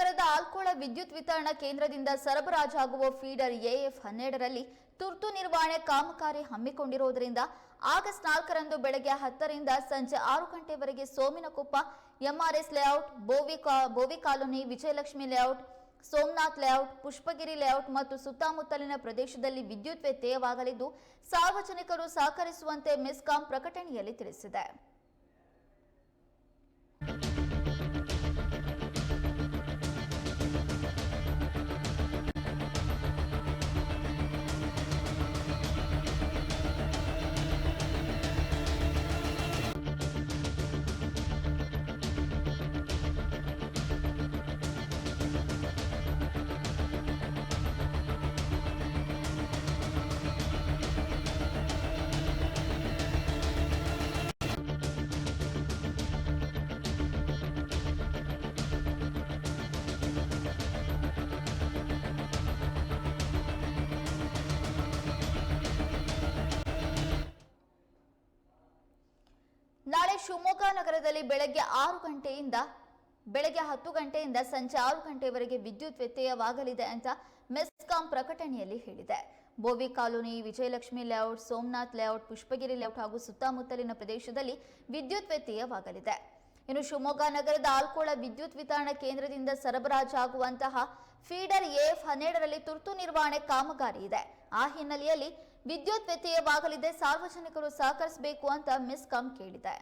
ನಗರದ ಆಲ್ಕೋಳ ವಿದ್ಯುತ್ ವಿತರಣಾ ಕೇಂದ್ರದಿಂದ ಸರಬರಾಜಾಗುವ ಫೀಡರ್ ಎಎಫ್ ಹನ್ನೆರಡರಲ್ಲಿ ತುರ್ತು ನಿರ್ವಹಣೆ ಕಾಮಗಾರಿ ಹಮ್ಮಿಕೊಂಡಿರುವುದರಿಂದ ಆಗಸ್ಟ್ ನಾಲ್ಕರಂದು ಬೆಳಗ್ಗೆ ಹತ್ತರಿಂದ ಸಂಜೆ ಆರು ಗಂಟೆವರೆಗೆ Sominakoppa, MRS layout, Bovi Bovi colony, Vijayalakshmi layout, Somnath layout, Pushpagiri layout ಮತ್ತು ಸುತ್ತಮುತ್ತಲಿನ ಪ್ರದೇಶದಲ್ಲಿ ವಿದ್ಯುತ್ ವ್ಯತ್ಯಯವಾಗಲಿದ್ದು, ಸಾರ್ವಜನಿಕರು ಸಹಕರಿಸುವಂತೆ ಮೆಸ್ಕಾಂ ಪ್ರಕಟಣೆಯಲ್ಲಿ ತಿಳಿಸಿದೆ. ನಾಳೆ ಶಿವಮೊಗ್ಗ ನಗರದಲ್ಲಿ ಬೆಳಗ್ಗೆ ಆರು ಗಂಟೆಯಿಂದ, ಬೆಳಗ್ಗೆ ಹತ್ತು ಗಂಟೆಯಿಂದ ಸಂಜೆ ಆರು ಗಂಟೆವರೆಗೆ ವಿದ್ಯುತ್ ವ್ಯತ್ಯಯವಾಗಲಿದೆ ಅಂತ ಮೆಸ್ಕಾಂ ಪ್ರಕಟಣೆಯಲ್ಲಿ ಹೇಳಿದೆ. Bovi colony, Vijayalakshmi layout, Somnath layout, Pushpagiri layout ಹಾಗೂ ಸುತ್ತಮುತ್ತಲಿನ ಪ್ರದೇಶದಲ್ಲಿ ವಿದ್ಯುತ್ ವ್ಯತ್ಯಯವಾಗಲಿದೆ. ಇನ್ನು ಶಿವಮೊಗ್ಗ ನಗರದ ಆಲ್ಕೋಳ ವಿದ್ಯುತ್ ವಿತರಣಾ ಕೇಂದ್ರದಿಂದ ಸರಬರಾಜಾಗುವಂತಹ ಫೀಡರ್ ಎಫ್ ಹನ್ನೆರಡರಲ್ಲಿ ತುರ್ತು ನಿರ್ವಹಣೆ ಕಾಮಗಾರಿ ಇದೆ. ಆ ಹಿನ್ನೆಲೆಯಲ್ಲಿ ವಿದ್ಯುತ್ ವ್ಯತ್ಯಯವಾಗಲಿದೆ, ಸಾರ್ವಜನಿಕರು ಸಹಕರಿಸಬೇಕು ಅಂತ ಮೆಸ್ಕಾಂ ಕೇಳಿದೆ.